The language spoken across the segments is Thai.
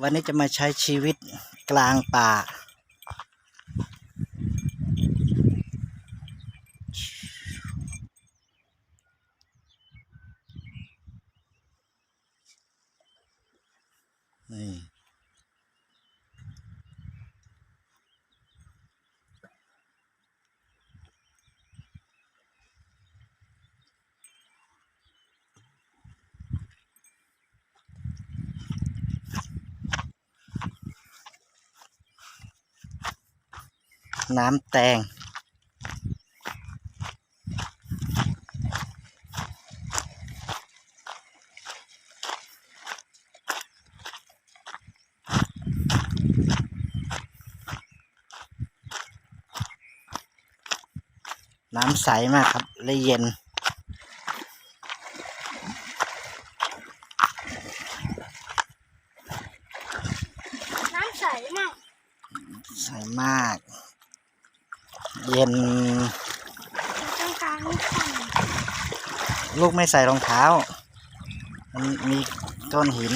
วันนี้จะมาใช้ชีวิตกลางป่า นี่ น้ำแตง น้ำใสมากครับและเย็นน้ำใสมากใสมาก เย็นตรงกลางนี่ค่ะลูกไม่ใส่รองเท้า มันมีก้อนหิน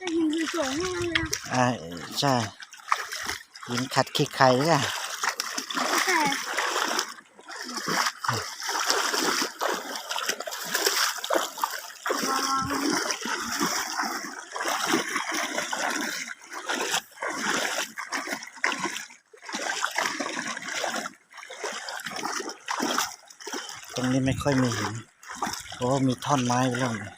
จะหินสวยๆทั้งนั้นเลยอ่าใช่หินขัดขี้ไข่ด้วยอะ แต่ ตรงนี้ไม่ค่อยมีหินเพราะมีท่อนไม้ไปแล้วนี่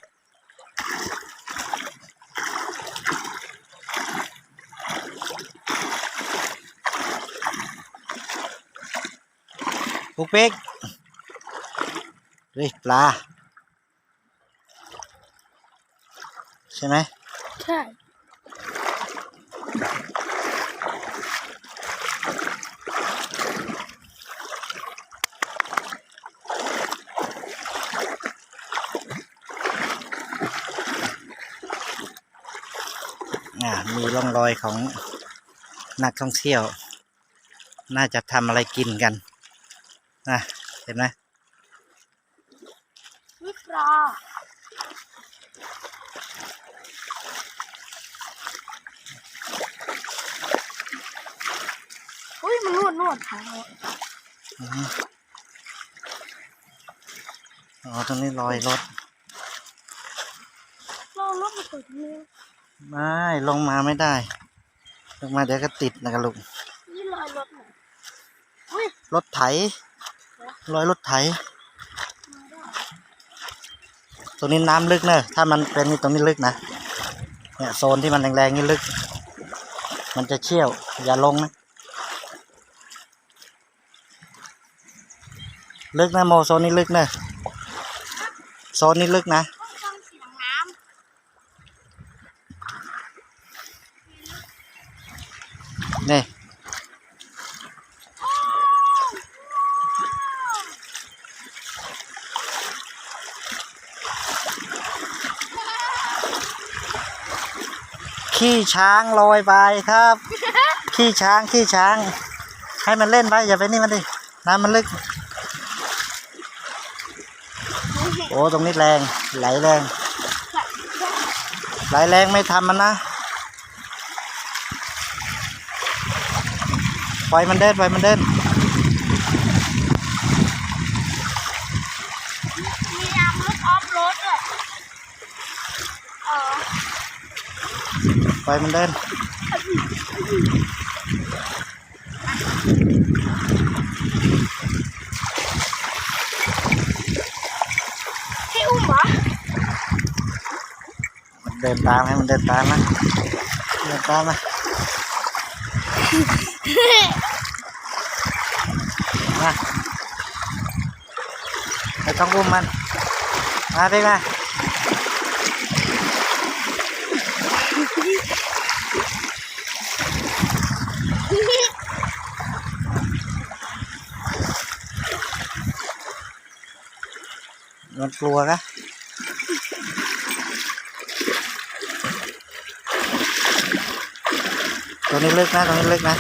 ปุ๊กปิ๊กเฮ้ยปลา ใช่ไหมใช่ อ่ามีร่องรอยของนักท่องเที่ยว น่าจะทำอะไรกินกันนะเห็นไหมนี่ปลาอุ้ยมันนวดนวดเท้าอือฮึอ๋อตรงนี้รอยรถเราลบมาถึงนี้ ไม่ลงมาไม่ได้ ลงมาเดี๋ยวก็ติดนะครับลูกนี่รอยรถไหนอุ้ยรถไถรอยรถไถมาได้ตรงนี้น้ำลึกเนอะถ้ามันเป็นนี่ตรงนี้ลึกนะ เนี่ยโซนที่มันแรงๆนี่ลึก มันจะเชี่ยว อย่าลงนะ ลึกนะโมโซนนี้ลึกเนอะโซนนี้ลึกนะ ต้องฟังเสียงน้ นี่ขี้ช้างลอยไปครับ ขี้ช้างขี้ช้าง ให้มันเล่นไปอย่าไปนี่มันดิ น้ำมันลึกำโอ้ตรงนี้แรง ไหลแรง ไหลแรงไม่ทำมันนะ ล่อยมันเดินปล่อยมันเดินมียางรถออฟโรดด้วยเออปล่อยมันเดินให้อุ้มเหรอเดินตามให้มันเดินตามนะเดินตามนะ มาไม่ต้องอุ้มมัน มาไปมามันกลัวกะ ตัวนี้ลึกนะตัวนี้ลึกนะ